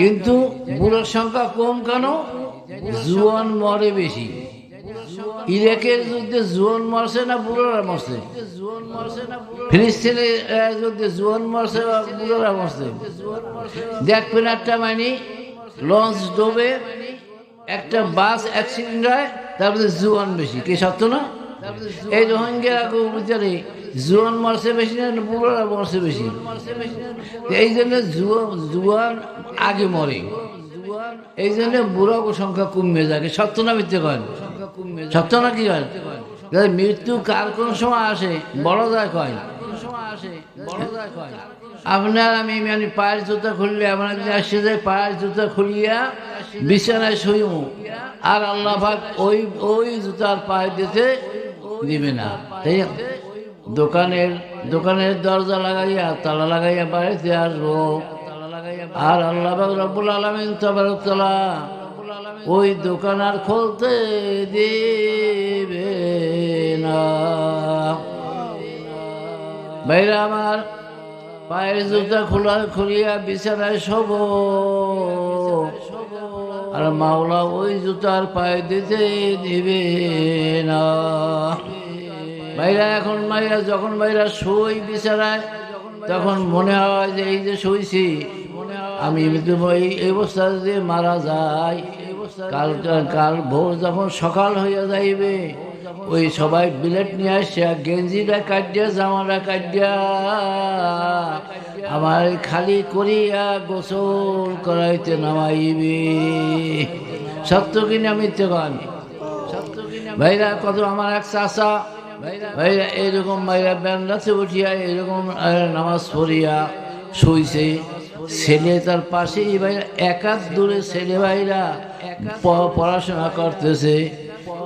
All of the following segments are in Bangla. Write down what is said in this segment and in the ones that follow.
কিন্তু বুড়োর সংখ্যা কম কেন? জুয়ান মরে বেশি। ইরাকের যুদ্ধে জুয়ান মরছে না বুড়োরা মরছে? ফিলিস্তিনের যুদ্ধে জুয়ান মরছে বুড়োরা মরছে? দেখবেন একটা মানে লঞ্চ ডোবে একটা বাস অ্যাক্সিডেন্ট হয় তারপরে জুয়ান বেশি। কে সত্য না? এই রোহিঙ্গা বিচারে জুয়ান মরছে বেশি না বুড়োরা মরছে বেশি। এই জন্য জুয়া- জুয়ান আগে মরে। এই জন্য বুড়ো সংখ্যা কমে যাকে। সত্য না মিথ্যে কয়? সত্য না কি কয়? মৃত্যু কার কোন সময় আসে? বড় যায় কয়। আপনার আমি মানে পায়ের জুতা খুললে একদিন আসছে যে পায়ের জুতা খুলিয়া বিছানায় শুইব আর আল্লাহ ওই ওই জুতার পায়ে দিতে দিবে না। তাই? দোকানের দোকানের দরজা লাগাইয়া, তালা লাগাইয়া বাড়িতে আসব। আর আল্লাহ রব্বুল আলমিন তবরতলা ওই দোকান আর খুলতে দিবে না। বাইরে আমার পায়ের জুতা খোলা, খুলিয়া বিছানায় শোব। আর মাওলা ওই জুতার পায়ে দিতে দিবে না। বাইরা এখন মাইরা যখন বাইরা শুই বিছানায়, তখন মনে হয় যে এই যে শুইছি, আমি এই অবস্থা যদি মারা যায় কাল কাল ভোর যখন সকাল হইয়া যাইবে, ওই সবাই বিলেট নিয়ে আসছে গেঞ্জিটা কাটিয়া, জামাটা কাটিয়া, আমার খালি করিয়া গোসল করাইতে নামাইবে। সত্য কিনা মিথ্যে গান ভাইরা, কত আমার এক চাষা ভাইরা এইরকম ভাইরা ব্যান্ডাতে উঠিয়া এরকম নামাজ পড়িয়া শুইছে। ছেলে তার পাশেই ভাইরা একাত দূরে ছেলে ভাইরা পড়াশোনা করতেছে।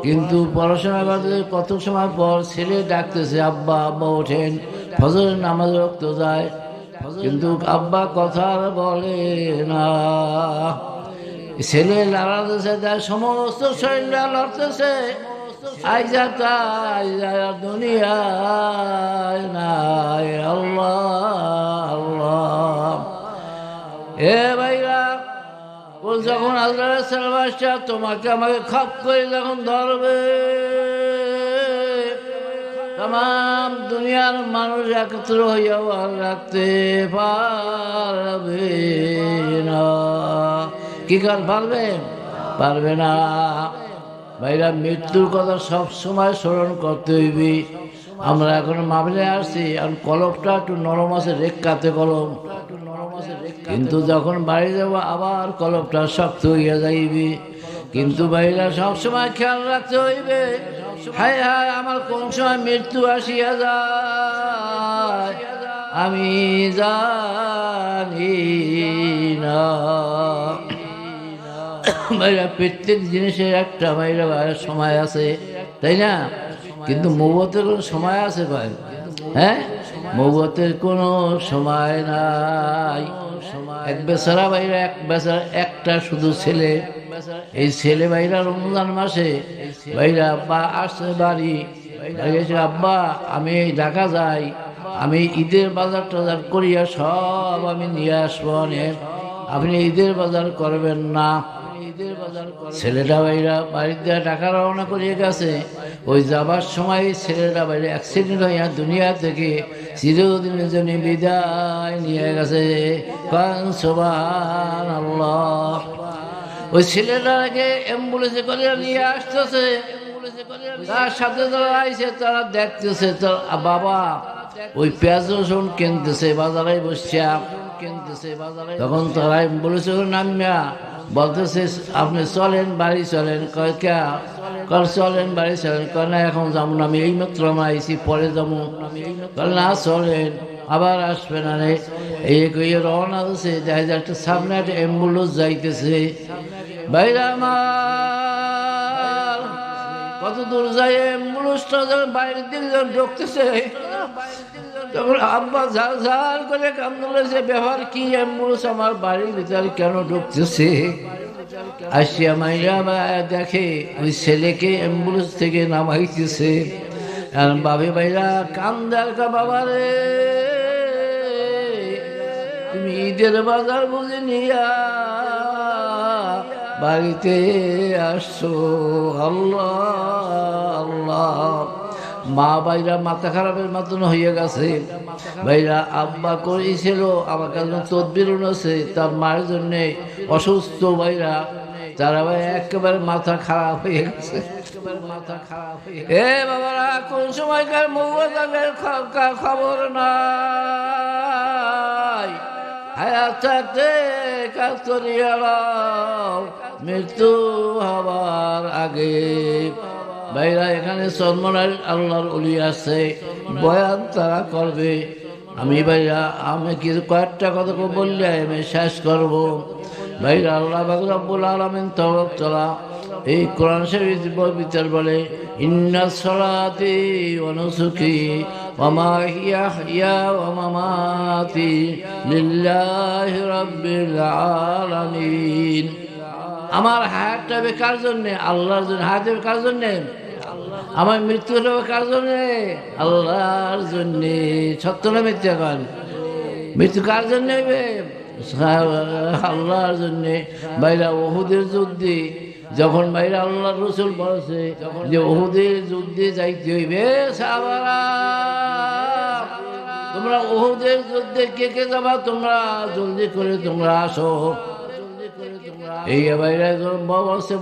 কিন্তু পড়াশোনা করতে কত সময় পর ছেলে ডাকতেছে, আব্বা আব্বা, ওঠেন। ফজরের নামাজ রক্ত যায়। কিন্তু আব্বা কথা আর বলে না। ছেলে লড়াতেছে তার সমস্ত শরীর লড়তেছে। আইজা নাই আল্লাহ আল্লাহ যখন আল্লাহ তোমাকে আমাকে খাপ করে যখন ধরবে তাম দুনিয়ার মানুষ একত্র হইয়াও আর রাখতে পারবে না কি কার পারবে পারবে না ভাইরা, মৃত্যুর কথা সব সময় স্মরণ করতে হইবে। আমরা এখন মামলে আসছি এখন কলমটা একটু নরম আছে রেখাতে কলম। কিন্তু যখন বাড়ি যাব, আবার কলমটা শক্ত হইয়া যাইবে। কিন্তু ভাইরা সবসময় খেয়াল রাখতে হইবে, হায় হায়, আমার কোন সময় মৃত্যু আসিয়া যায়? আমি জানি না। ভাইরা, প্রত্যেক জিনিসের একটা ভাইরা ভাইরা সময় আছে, তাই না? কিন্তু মৌবতের কোনো সময় আছে ভাই? হ্যাঁ? মৌবতের কোনো সময় নাই। এক বেচারা ভাইরা, এক বেচারা, একটা শুধু ছেলে। এই ছেলে ভাইরা রমজান মাসে ভাইরা আব্বা আসছে বাড়ি আব্বা, আমি ঢাকা যাই, আমি ঈদের বাজার টাজার করিয়া সব আমি নিয়ে আসব আপনি ঈদের বাজার করবেন না। ছেলেটা বাইরা বাড়িতে টাকা রওনা করিয়ে গেছে, ওই যাবার সময় ছেলেটা বাইরে অ্যাক্সিডেন্ট হইয়া দুনিয়া থেকে চিরদিনের জন্য বিদায় নিয়ে গেছে। ওই ছেলেটাকে অ্যাম্বুলেন্সে করে নিয়ে আসতেছে। তার সাথে যারা আইছে, তারা দেখতেছে তার বাবা, ওই পেঁয়াজ রসুন কিনতেছে, বাজারে বসছে কিনতেছে বাজারে তখন তারাই বলেছে নামিয়া বলতেছে আপনি চলেন, বাড়ি চলেন, কয় কে? কল চলেন, বাড়ি চলেন, কয়, না, এখন যাব না, আমি এই মাত্র আইসি পরে যাব। কল না, চলেন, আবার আসবে না রে। এই কইয়ে রওনা দিছে দেখা যায় একটা সামনে একটা অ্যাম্বুলেন্স যাইতেছে। বাইরে কত দূর যায় অ্যাম্বুলেন্সটা বাইরের দিকে যখন ঢুকতেছে। তখন আব্বা ঝাল ঝাল করে কান্দুলেছে ব্যবহার কি অ্যাম্বুলেন্স আমার বাড়ির ভিতরে কেন ঢুকতেছে? আসিয়া বা দেখে, ওই ছেলেকে অ্যাম্বুলেন্স থেকে নামাইতেছে। আর বাবে ভাইরা কান্দার কা বাবা রে, তুমি ঈদের বাজার বুঝে নিয়া বাড়িতে আসছো। আল্লাহ আল্লাহ। মা বাইরা মাথা খারাপের মাধ্যমে হয়ে গেছে। ভাইরা আব্বা করেছিল আমার কাছে তদবির আছে, তার মায়ের জন্যে অসুস্থ ভাইরা, তারা ভাই একেবারে মাথা খারাপ হয়ে গেছে। এ বাবারা, কোন সময়কার মৌবাজারের খবর নাই? মৃত্যু হবার আগে ভাইরা, এখানে সলমনার আল্লাহর উলি আছে, বয়ান তারা করবে। আমি ভাইরা, আমি কি কয়েকটা কথা বললে আমি শেষ করব। ভাইরা, আল্লাহ বাকরাবুল আলমিন তরফ তোলা এই কোরআন শরীফ বিচার বলে, ইন্না সলাতি অনুসুখী হিয়া হিয়া ওমামাতি লিল্লাহি রাব্বিল আলামিন। আমার হায়াতটা বেকার জন্যে, আল্লাহর জন্য হায়াত হবে কার জন্যে আমার মৃত্যুটা হবে কার জন্যে? আল্লাহর জন্যে। সত্য না মিথ্যা কন মৃত্যু কার জন্য হইবে আল্লাহর জন্যে। বাইরা ওহুদের যুদ্ধে যখন বাইরে আল্লাহ রসুল বলেছে যে ওহুদের যুদ্ধে যাইতে হইবে তোমরা ওহুদের যুদ্ধে কে কে যাবা? তোমরা জলদি করে তোমরা আসো। এই বাইরে বসে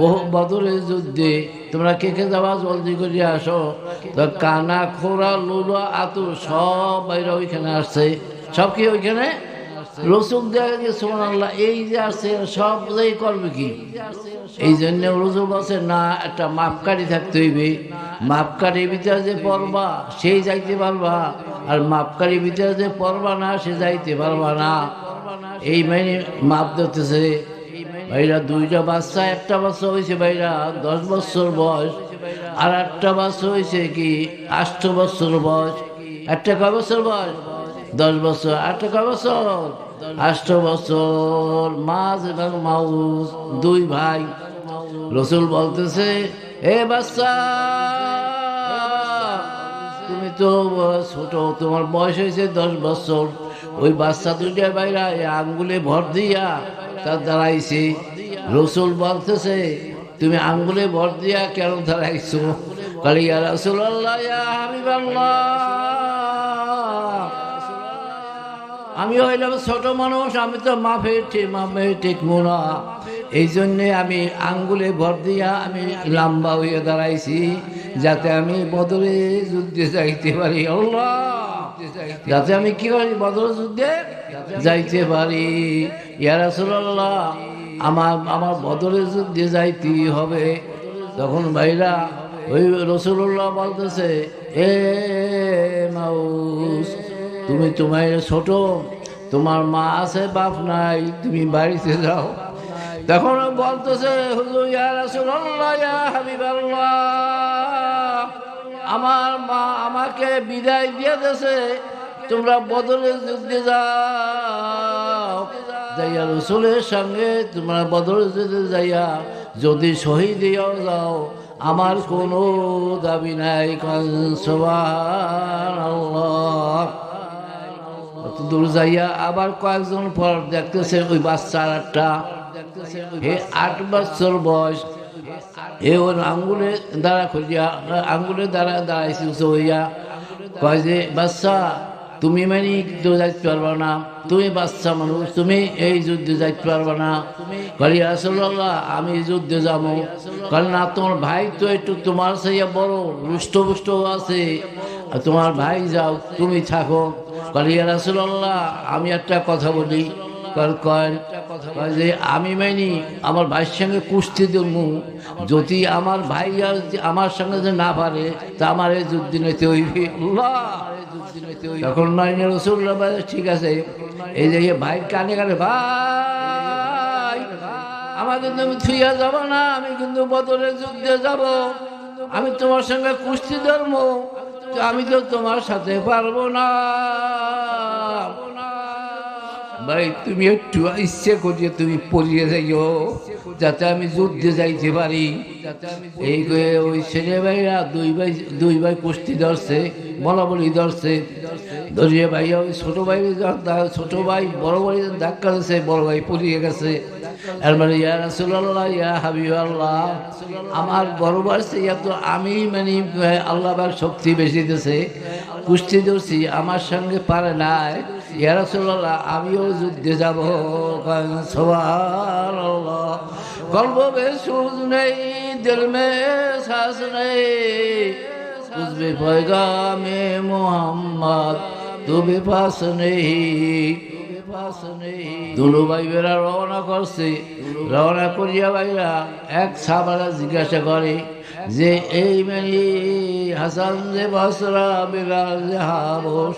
বহু বদরের যুদ্ধে তোমরা কে যাবা জলদি করে আসো। তো কানা, খোরা লুলো আতু সব বাইরে ওইখানে আসছে। সব কি ওইখানে? রসুল দেখা গেছে আল্লাহ এই যে আছে সব এই করবে কি? এই জন্য রসুল বলছে, না, একটা মাপকাঠি থাকতে হইবে। মাপকাঠি ভিতরে যে পড়বা, সেই যাইতে পারবা। আর মাপকাঠি ভিতরে যে পড়বা না, সে যাইতে পারবা না। এই মানে মাপ দিতেছে ভাইরা দুইটা বাচ্চা, একটা বাচ্চা হয়েছে ভাইরা দশ বছর বয়স, আর একটা বাচ্চা হয়েছে কি আষ্ট বছর বয়স। একটা কয় বছর বয়স? দশ বছর। আটটা কয় বছর? আষ্ট বছর। মাছ এবং মাউস, দুই ভাই। রসুল বলতেছে, এ বাচ্চা, তুমি তো ছোট, তোমার বয়স হয়েছে দশ বছর। ওই বাচ্চা দুইটা বাইরা আঙ্গুলে ভর দিয়া তার দাঁড়াইছে। রসুল বলতেছে, তুমি আঙ্গুলে ভর দিয়া কেন দাঁড়াইছো? কালিয়া রসুল আল্লাহ হাবিব আমি হইলাম ছোট মানুষ, আমি তো মাফে মাফে ঠিক মোনা। এই জন্যে আমি আঙ্গুলে ভর দিয়া আমি লম্বা হয়ে দাঁড়াইছি, যাতে আমি বদলে যুদ্ধে যাইতে পারি। আল্লাহ! যাতে আমি কি করি বদল যুদ্ধে যাইতে পারি। ইয়ারাসুল্লাহ আমার আমার বদলের যুদ্ধে যাইতে হবে। তখন ভাইরা ওই রসুল্লাহ বলতেছে, এ মাউস, তুমি তোমার ছোট, তোমার মা আছে, বাপ নাই, তুমি বাড়িতে যাও। তখন বলতেছে, হুজুর, ইয়া রাসূলুল্লাহ, ইয়া হাবিবাল্লাহ, আমার মা আমাকে বিদায় দিয়ে দেছে তোমরা বদলে যুদ্ধে যাও। যাইয়া রসুলের সঙ্গে তোমরা বদলে যুদ্ধে যাইয়া যদি শহীদ যাও, আমার কোনো দাবি নাই দূর যাইয়া আবার কয়েকজন পর দেখতেছে ওই বাচ্চার একটা হে আট বছর বয়স এ ওর আঙ্গুলে দ্বারা খুঁজিয়া আঙ্গুলে দ্বারা দাঁড়াইছে উঁচু হইয়া। কয় যে, বাচ্চা, তুমি মানে তো যাইতে পারবা না। তুমি বাচ্চা মানুষ, তুমি এই যুদ্ধে যাইতে পারবা না। কলি আসল্লাহ আমি যুদ্ধে যাব। কারণ না, তোমার ভাই তো একটু তোমার সাইয়া বড় রুষ্ট পুষ্ট আছে তোমার ভাই যাও, তুমি থাকো। কালিয়া রাসুল্লাহ আমি একটা কথা বলি। আমি মাইনি, আমার ভাইয়ের সঙ্গে কুস্তি দেবো। যদি আমার ভাই আর আমার সঙ্গে যে না পারে, তা আমার এই যুদ্ধ নিতে হইবে। তখন নাইনে রসুল্লাহ ঠিক আছে, এই যে ভাই কানে কানে, ভাই আমার কিন্তু থুইয়া যাব না, আমি কিন্তু বদলের যুদ্ধে যাব। আমি তোমার সঙ্গে কুস্তি ধরবো। তো আমি তো তোমার সাথে পারব না। ভাই, তুমি একটু ইচ্ছে করিয়ে তুমি পড়িয়ে যাইও, যাতে আমি যুদ্ধে যাইতে পারি। এই করে ওই ছেলে ভাইরা দুই ভাই দুই ভাই কুস্তি ধরছে, বলা বলি ধরছে। দরিয়া ভাইয়া ওই ছোটো ভাই ছোট ভাই, বড় ভাই ধাক্কা দিয়েছে বড় ভাই পড়িয়ে গেছে। মানে ইয়া রাসুল্লাহ ইয়া হাবিব আল্লাহ আমার বড় ভাই তো আমি মানে আল্লাহ শক্তি বেশি দিতেছে কুস্তি ধরছি, আমার সঙ্গে পারে নাই। ইয়ারসুল্লাহ আমিও যুদ্ধে যাব। সবার গল্প বেসুজ নেই, দিল মে শ্বাস নেই। বুঝবে পয়গামে মোহাম্মদ তুমি পাস নেই দুলু ভাইবেরা রওনা করছে, রওনা করিয়া ভাইরা এক সাবারা জিজ্ঞাসা করে যে এই মেলি হাসান, যে বসরা বেগাল, যে হাবস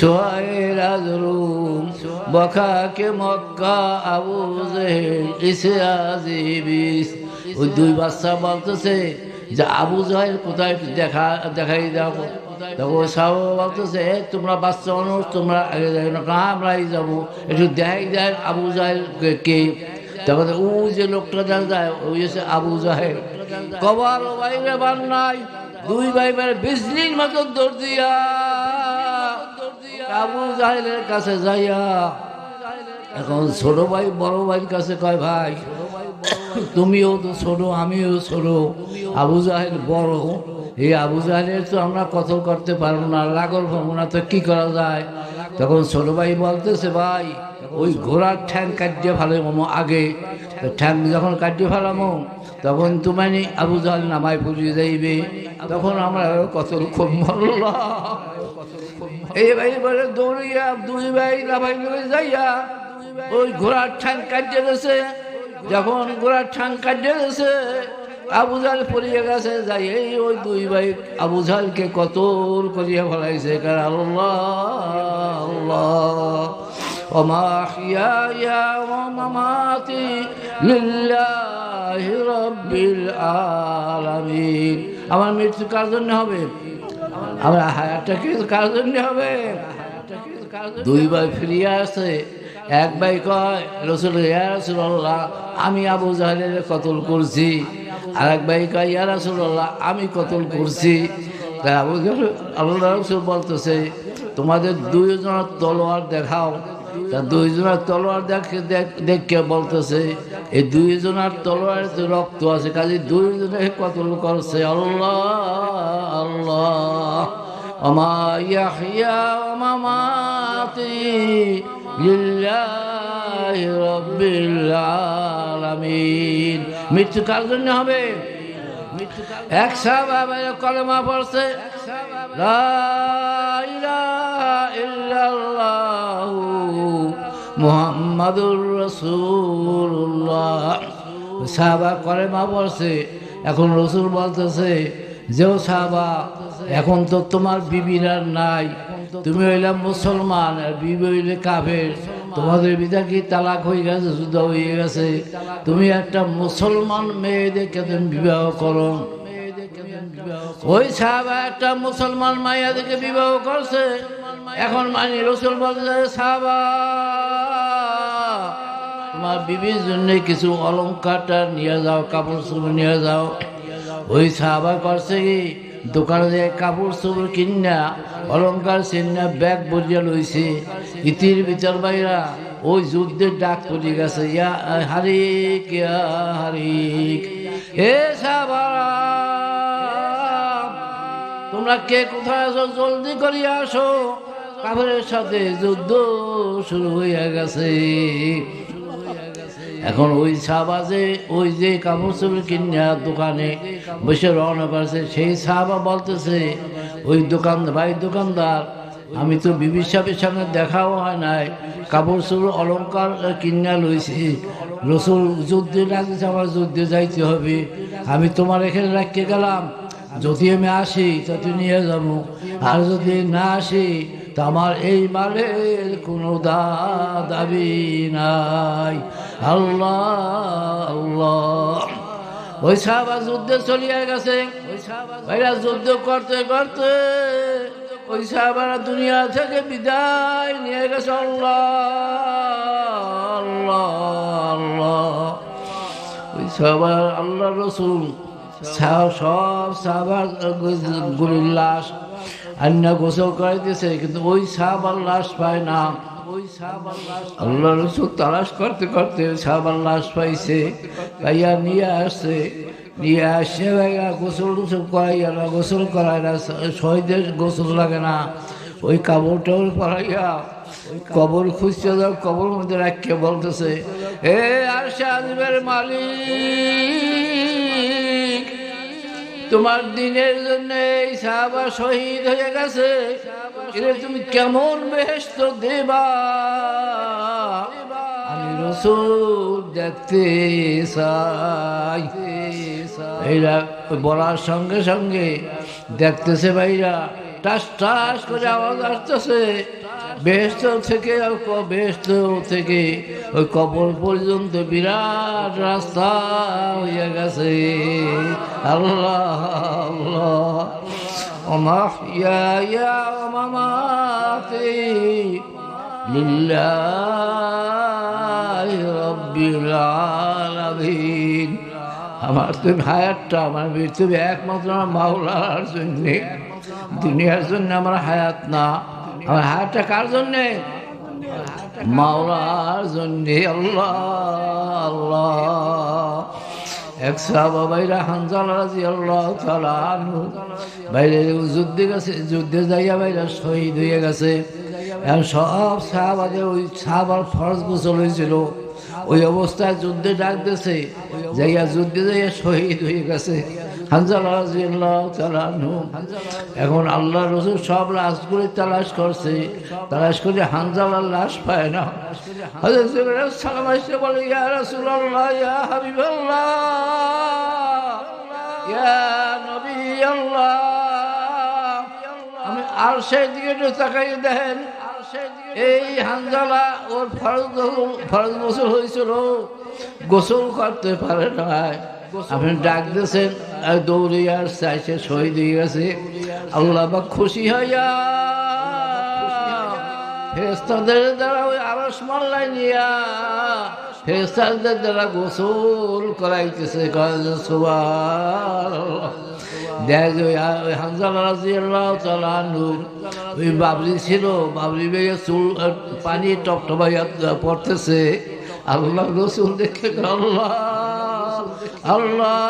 সোহায়ে রাজরুম, বখাকে মক্কা, আবু জেহেল, ইসে আজিবিস। ওই দুই বাচ্চা বলতেছে যে, আবু জাহেল কোথায় দেখা, দেখাই দাও? তখন সাহু বলতেছে তোমরা বাচ্চা মানুষ, তোমরা আগে যাই না আমরাই যাব? একটু দেখাই দেয় আবু জাহেল কে- কে তখন ও যে লোকটা দেখা যায় ওই হচ্ছে আবু জাহেল। কবার বাইরে বান নাই। দুই ভাই বাইরে বিজলির মতো দৌড় দিয়া। আবু জাহেলের কাছে যাইয়া এখন ছোট ভাই, বড় ভাইয়ের কাছে কয়, ভাই, তুমিও তো ছোট, আমিও ছোট। আবু জাহেল বড়। এই আবু জাহেলের তো আমরা কতল করতে পারব না, লাগল পাবো না তো কি করা যায়? তখন ছোট ভাই বলতেছে, ভাই, ওই ঘোড়ার ঠ্যাং কাটিয়ে মামো আগে। ঠ্যাং যখন কাটিয়ে ফেলামো তখন তুমি আবু জাহেল নামায় পুজিয়ে যাইবে তখন আমরা কতল খুব মরলাম। এই ভাই বলে, দৌড়িয়া, দুই ভাই নামাই যাইয়া ওই ঘোড়ার ঠ্যাং কাটিয়ে গেছে। যখন ঘোড়ার ঠ্যাং কাটিয়ে গেছে, আবু জাল পড়িয়ে গেছে, যাই এই ওই দুই ভাই আবু জালকে কতল করিয়া ফেলাইছে। কার আল্লাহ আল্লাহ। وما أحياي ومماتي لله رب العالمين আমার মৃত্যু কার জন্য হবে আমার হায়ারটা কি কার জন্য হবে দুই ভাই ফিরিয়ে আসে এক ভাই কয় রসুল ইয়া রসুল্লাহ আমি আবু জাহেলের কতল করছি আর এক ভাই কয় ইয়া রসুল্লাহ আমি কতল করছি তা আবু জাহেল আল্লাহ রসুল বলতেছে তোমাদের দুইজনের তলোয়ার দেখাও তা দুইজনের তলোয়ার দেখে দেখে বলতেছে এই দুইজনের তলোয়ার তো রক্ত আছে কাজে দুইজনে কতল করছে? আল্লাহ আল্লাহ মৃত্যু কার জন্য হবে? এক পড়ছে কলেমা পড়ছে, এখন রসুল বলতেছে, যে ও সাহাবা, এখন তো তোমার বিবির নাই, তুমি হইলাম মুসলমান, আর বিবি হইলে কাফের, তোমাদের বিদা কি তালাক হয়ে গেছে, যুদ্ধ হয়ে গেছে? তুমি একটা মুসলমান মেয়েদেরকে তুমি বিবাহ করো। ওই সাহাবা একটা মুসলমান মাইয়াদেরকে বিবাহ করছে। এখন মানি রসুল বলছে সাহাবা, তোমার বিবির জন্য কিছু অলঙ্কারটা নিয়ে যাও, কাপড় চোপড় নিয়ে যাও। ওই সাহাবা করছে কি, দোকানে যে কাপড় চোপড় কিনা অলঙ্কার চিন্না, ব্যাগ বরিয়া লইছে। ইতির ভিতর বাইরা ওই যুদ্ধের ডাক পড়ে গেছে, ইয়া হারিক ইয়া হারিক। এ সাহাবারা তোমরা কে কোথায় আছো? জলদি করিয়া আসো। কাপড়ের সাথে যুদ্ধ শুরু হইয়া গেছে। এখন ওই সাহাবাজে ওই যে কাপড় চোপড় কিনা দোকানে বসে রওনা করেছে সেই সাহাবা বলতেছে, ওই দোকান ভাই দোকানদার, আমি তো বিবি সাহেবের সঙ্গে দেখাও হয় নাই। কাপড় চোপড় অলঙ্কার কিনা লইছি। রসুল যুদ্ধে লাগছে আমার যুদ্ধে যাইতে হবে। আমি তোমার এখানে রাখতে গেলাম। যদি আমি আসি তা তুই নিয়ে যাব, আর যদি না আসি, তা আমার এই মালের কোনো দাবি নাই। আল্লাহ ওই সাহাবা যুদ্ধে চলিয়ে গেছে। ভাইরা যুদ্ধ করতে করতে ওই সাহাবারা দুনিয়া থেকে বিদায় নিয়ে গেছে। আল্লাহ আল্লাহ আল্লাহ। ওই সাহাবার আল্লাহ রসুল সব সাহাবার গুলির লাশ। আন্না গোসল করাইতেছে, কিন্তু ওই সাহাবার লাশ পায় না। আল্লাহ রসুল তালাশ করতে করতে সাহাবার লাশ পাইছে, পাইয়া নিয়ে আসছে। নিয়ে আসছে ভাইয়া গোসল টোসল করাইয়া না, গোসল করায় না শহীদের গোসল লাগে না। ওই কাপড় টাবড় পরাইয়া কবর খুঁজতে যাও কবর মধ্যে রাখিয়ে বলতেছে, এ আর সাহেবের মালিক! তোমার দিনের জন্য এই সাহাবা শহীদ হয়ে গেছে। তুমি কেমন বেহেস্ত দেবা? আমি রসুল দেখতে চাই। এইরা বলার সঙ্গে সঙ্গে দেখতেছে ভাইরা। টাস টাস করে আওয়াজ আসতেছে। বেহস্ত থেকে বেহস্ত থেকে ওই কবর পর্যন্ত বিরাট রাস্তা হইয়া গেছে। আল্লাহ আল্লাহ। আমার ইয়া ইয়া মামাতে। লিল্লাহ রব্বিল আলামিন। আমার তুমি হায়াতটা, আমার তুমি একমাত্র আমার মাওলার জন্যে। দুনিয়ার জন্য আমার হায়াত না। আমার হায়াতটা কার জন্যে? মাওলার জন্যে, আল্লাহ আল্লাহ। বাইরা যুদ্ধে গেছে, যুদ্ধে যাইয়া বাইরা শহীদ হয়ে গেছে। সব ওই ফরজ হয়েছিল ওই অবস্থায় যুদ্ধে ডাক দিয়েছে যাইয়া যুদ্ধে যাইয়া শহীদ হয়ে গেছে। এখন আল্লাহ রসুল সব লাশগুলি তালাশ করছে। তালাশ করে হানজালার লাশ পায় না। সালাম বলে, ইয়া রাসূলুল্লাহ, ইয়া হাবিবাল্লাহ, ইয়া আমি আর সেই দিকে একটু তাকাই দেখেন। এই হানজালা ওর ফরজ ফরজ গোসল হয়েছিল। গোসল করতে পারে না আপনি ডাক দিয়েছেন দৌড়ে আর চাইছে, শহীদ হয়ে গেছে। আল্লাহ বা খুশি হইয়া ফেরেস্তাদের দ্বারা ওই আরস মাল্লাই নিয়া ফেরেস্তাদের দ্বারা গোসল করাইতেছে। দেখ ওই হানজাল রাজি আল্লাহ তালু ওই বাবরি ছিল, বাবরি বেয়ে চুল পানি টপটপাইয়া পড়তেছে। আল্লাহ রসুল দেখে আল্লাহ। আল্লাহ,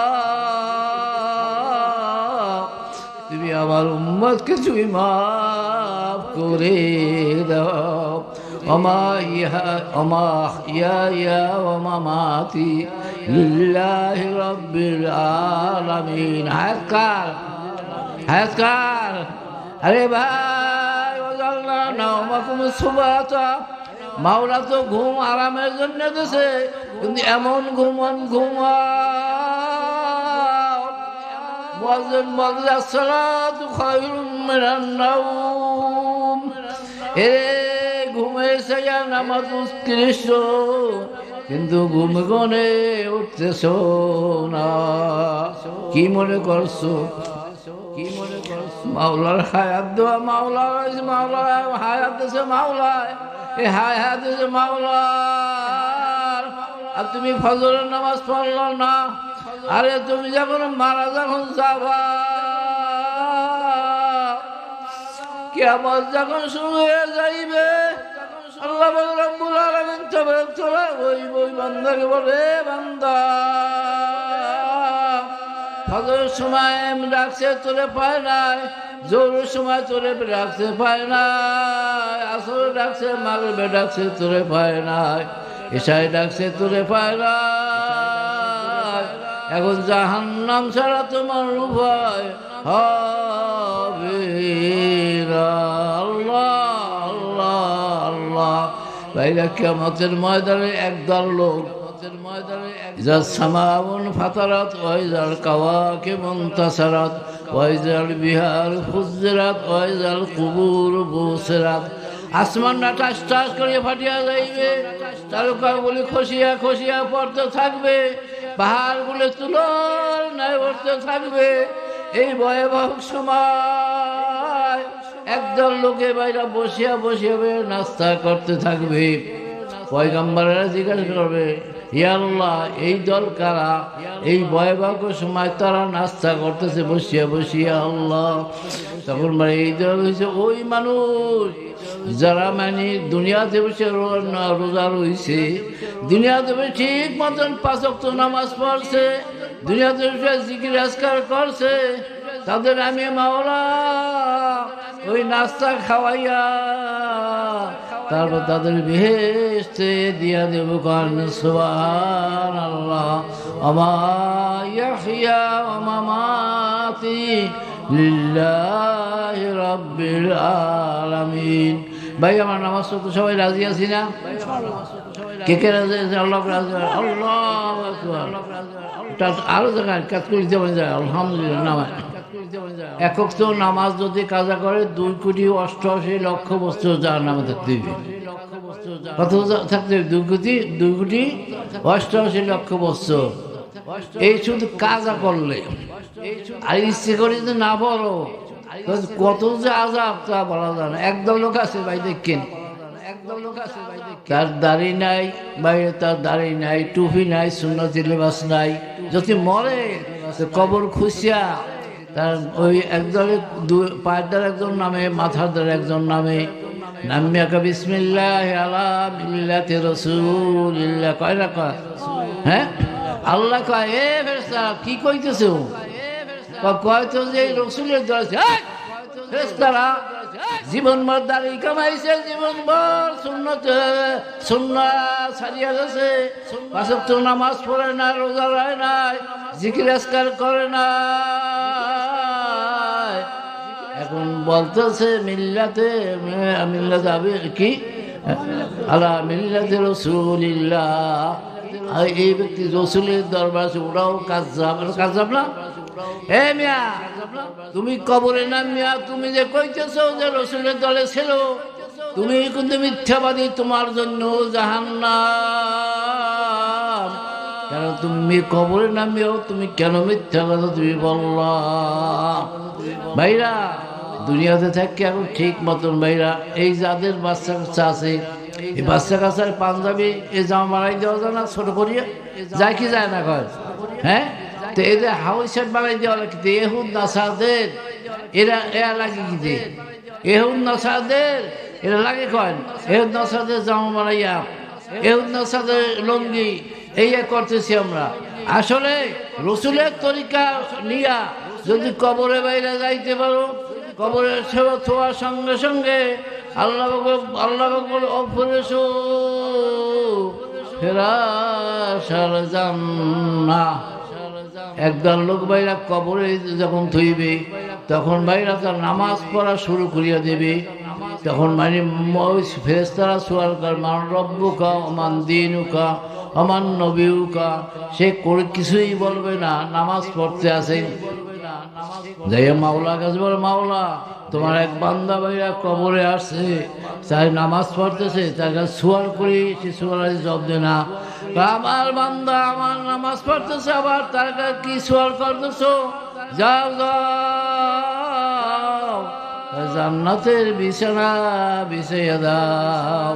তুমি আমার উম্মতকে তুমি মাফ করে দাও। অমা ইহা, অমা ইয়া ইয়া, অমা মাতি লিল্লাহি রাব্বিল আলামিন। হায়াতকার হায়াতকার। আরে ভাই ওজাল্লা নাওমাকুম সুবাতা। মাওলা তো ঘুম আরামের জন্য দেছে কিন্তু এমন ঘুমান এ ঘুমেছে নামাজ উৎকৃষ্ট, কিন্তু ঘুম গনে উঠতেছো না। কি মনে করছ? কি মনে করছ? মাওলার হায়াত দেওয়া মাওলা মাওলা হায়াত দিছে মাওলায়। এই হায়াত দিছে মাওলার, আর তুমি ফজরের নামাজ পড়ল না, আরে তুমি যখন মারা যখন যাবা কেমন যখন শুরু হয়ে যাইবে, আল্লাহ বলে আলামিন বলে বান্দা। ফজরের সময় রাখছে, তোরে পায় নাই। জোরের সময় তোরে রাখতে পায় নাই। আসরে ডাকছে মাগরবে ডাকছে তোরে পায় নাই। এসাই ডাকছে তোরে পায় নাই। এখন জাহান্নাম ছাড়া তোমার উভয় হবে। আল্লাহ আল্লাহ আল্লাহ। বাইরা কেমতের ময়দানে একদল লোক কেয়ামতের ময়দানে ইজাজ সামাউন ফাতারাত ওয়াইজাল কাওয়াকিবুন তাসারাত ওয়াইজাল বিহার ফুজিরাত ওয়াইজাল কুবুর আসমান না টাস টাস করে ফাটিয়া যাইবে তারকাগুলি খসিয়া খসিয়া পড়তে থাকবে পাহাড় বলে তুলোর নাই পড়তে থাকবে। এই ভয়াবহ সময় একদল লোকে বাইরা বসিয়া বসিয়া নাস্তা করতে থাকবে। পয়গাম্বারেরা জিজ্ঞাসা করবে ইয়াল্লাহ এই দল কারা? এই ভয়াবহ সময় তারা নাস্তা করতেছে, বসিয়া বসিয়া আল্লাহ। তখন মানে এই দল হয়েছে ওই মানুষ যারা মানে দুনিয়াতে বসে রোজা রয়েছে দুনিয়াতে বসে ঠিক মতন পাঁচক নামাজ পড়ছে, দুনিয়াতে বসে জিকির, আজকার করছে। তাদের আমি মাওলা, ওই নাস্তা খাওয়াইয়া তারপর তাদের বেহেস্তে দিয়া দেব কারণ সুবান আল্লাহ আমার ইয়াহিয়া মামাতি লিল্লাহ রব্বিল আলামিন। ভাই, আমার নামাজ তো সবাই রাজি আছি না? কে কে রাজি আছে? আল্লাহ রাজি আল্লাহ আরও জায়গায় কাজ করে দিতে পারে আলহামদুলিল্লাহ একক তো নামাজ যদি কাজা করে, দুই কোটি অষ্টআশি লক্ষ বস্তু যার নামে থাকতে কত থাকতে দুই কোটি দুই কোটি অষ্টআশি লক্ষ বছর এই শুধু কাজা করলে। আর ইচ্ছে করে যদি না বলো কত যে আজাব তা বলা যায় না। একদম লোক আছে, ভাই, দেখেন। তার দাড়ি নাই বাইরে তার দাড়ি নাই, টুপি নাই, সুন্নতি সিলেবাস নাই। যদি মরে কবর খুশিয়া তার ওই একদলের দু- পায়ের দ্বারা একজন নামে, মাথার দ্বারা একজন নামে। নামিয়াকা বিসমিল্লাহ আলা মিল্লাতে রসুলিল্লাহ। কয় না কয়? হ্যাঁ? আল্লাহ কয়, এ ফেরেশতা, কি কইতেছো? কয় কয় তো যে রসুলের দ্বারা ফেরেশতারা জীবন ভর দাঁড়িয়ে কামাইছে, জীবন ভর শূন্যত শূন্য ছাড়িয়া গেছে। পাশে তো নামাজ পড়ে না রোজা রায় নাই জিকির করে না এখন বলতেছে, মিল্লাতে মিল্লাতে আবি কি? আলা মিল্লাতে রসুলিল্লাহ। এই ব্যক্তি রসুলের দরবার আছে, ওরাও কাজ কাজ না? মিয়া, তুমি কবরে না মিয়া, তুমি যে কইতেছ যে রসুলের দলে ছিল, তুমি কিন্তু মিথ্যাবাদী তোমার জন্য জাহান্নাম। কেন তুমি কবরে নামিও তুমি কেন মিথ্যা কথা তুমি বললা? ভাইরা দুনিয়াতে থাকি এখন ঠিক মতন ভাইরা, এই যাদের বাচ্চা কাচ্চা আছে, এই বাচ্চা কাচ্চার পাঞ্জাবি, এ জামা মারাই দেওয়া যায় না ছোট করিয়া? যায় কি যায় না কয়? হ্যাঁ? তো এদের হাউস সেট বানাই দেওয়া লাগে এহুদ নাসাদের, এরা এরা লাগে কি দে এহুদ নাসাদের, এরা লাগে কয়? এহুদ নাসাদের জামা মারাইয়া এহুদ নাসাদের লঙ্গি এই করতেছি আমরা। আসলে রসুলের তরিকা নিয়া যদি কবরে বাইরে যাইতে পারো কবরের সেবা থোয়ার সঙ্গে সঙ্গে আল্লাহ আল্লাহ অফরেছো ফেরাসার জান্না একদল লোক বাইরা কবরে যখন থইবে, তখন বাইরা তার নামাজ পড়া শুরু করিয়া দেবে। তখন মানে ফেরেস্তারা সোয়াল কর, মান রব্বুকা অমান দিনুকা অমান নবীউকা। সে কিছুই বলবে না, নামাজ পড়তে আসে। মাওলা মাওলা, তোমার এক বান্দা ভাইরা কবরে আসছে, তাই নামাজ পড়তেছে তার কাছে করি, সে জব দে না। আমার বান্দা আমার নামাজ পড়তেছে, আবার তার কাছে কি সোয়াল করতেছো? যাও যাও জান্নাতের বিছানা বিছাইয়া দাও।